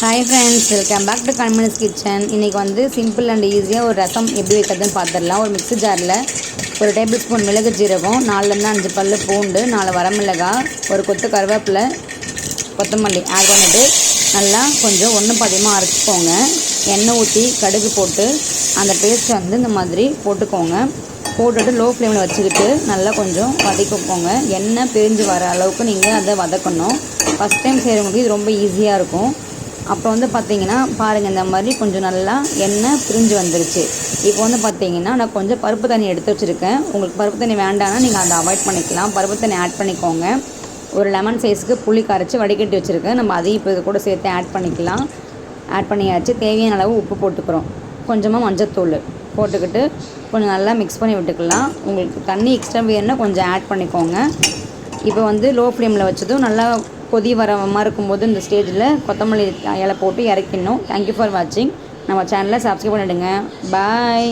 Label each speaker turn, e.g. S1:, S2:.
S1: Hi friends welcome back to Kanmani's kitchen இன்றைக்கி வந்து simple and ஈஸியாக ஒரு ரசம் எப்படி வைக்கிறதுன்னு பார்த்துடலாம். ஒரு மிக்ஸி ஜாரில் ஒரு டேபிள் ஸ்பூன் மிளகு ஜீரகம் நாலுலேருந்து அஞ்சு பல் பூண்டு நாலு வரமிளகாய் ஒரு கொத்து கருவேப்பிலை கொத்தமல்லி ஆட் பண்ணிவிட்டு நல்லா கொஞ்சம் ஒன்று பாதியமாக அரைச்சிக்கோங்க. எண்ணெய் ஊற்றி கடுகு போட்டு அந்த டேஸ்ட்டை வந்து இந்த மாதிரி போட்டுக்கோங்க. போட்டுட்டு லோ ஃப்ளேமில் வச்சுக்கிட்டு நல்லா கொஞ்சம் வதக்கிக்கோங்க. எண்ணெய் பிரிஞ்சு வர அளவுக்கு நீங்கள் அதை வதக்கணும். ஃபஸ்ட் டைம் செய்கிறவங்களுக்கு இது ரொம்ப ஈஸியாக இருக்கும். அப்புறம் வந்து பார்த்தீங்கன்னா பாருங்கள் இந்த மாதிரி கொஞ்சம் நல்லா எண்ணெய் பிரிஞ்சு வந்துருச்சு. இப்போ வந்து பார்த்தீங்கன்னா நான் கொஞ்சம் பருப்பு தண்ணி எடுத்து வச்சுருக்கேன். உங்களுக்கு பருப்பு தண்ணி வேண்டாம்னா நீங்கள் அதை அவாய்ட் பண்ணிக்கலாம். பருப்பு தண்ணி ஆட் பண்ணிக்கோங்க. ஒரு லெமன் சைஸுக்கு புளி கரைச்சி வடிகட்டி வச்சுருக்கேன். நம்ம அதையும் இப்போ இது கூட சேர்த்து ஆட் பண்ணிக்கலாம். ஆட் பண்ணியாச்சு. தேவையான அளவு உப்பு போட்டுக்கிறோம். கொஞ்சமாக மஞ்சத்தூள் போட்டுக்கிட்டு கொஞ்சம் நல்லா மிக்ஸ் பண்ணி விட்டுக்கலாம். உங்களுக்கு தண்ணி எக்ஸ்ட்ரா வேணும்னா கொஞ்சம் ஆட் பண்ணிக்கோங்க. இப்போ வந்து லோ ஃப்ளேமில் வச்சதும் நல்லா கொதி வர மாதிரி இருக்கும்போது இந்த ஸ்டேஜில் கொத்தமல்லி இலை போட்டு இறக்கிடணும். தேங்க்யூ ஃபார் வாட்சிங் நம்ம சேனலை சப்ஸ்கிரைப் பண்ணிவிடுங்க பாய்